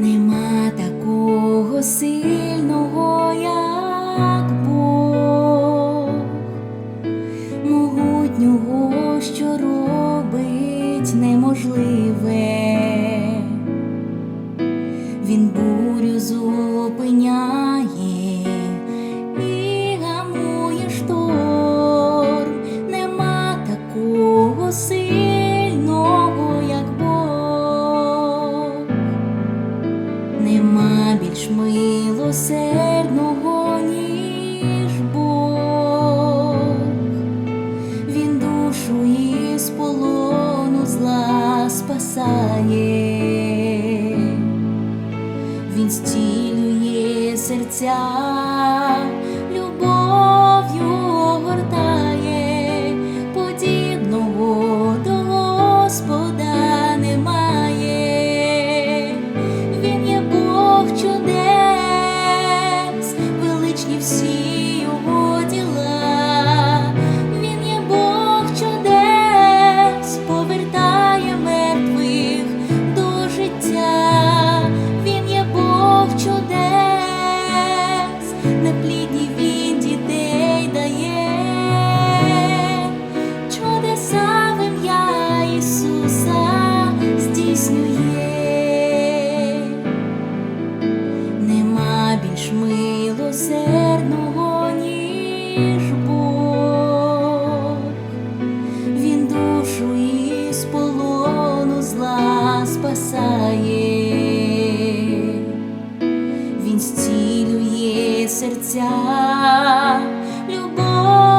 нема такого сильного, як Бог, могутнього, що робить неможливе, він бурю зупиняє. see нема більш милосердного, ніж Бог, Він душу із полону зла спасає, Він стілює серця. він зцілює серця любов.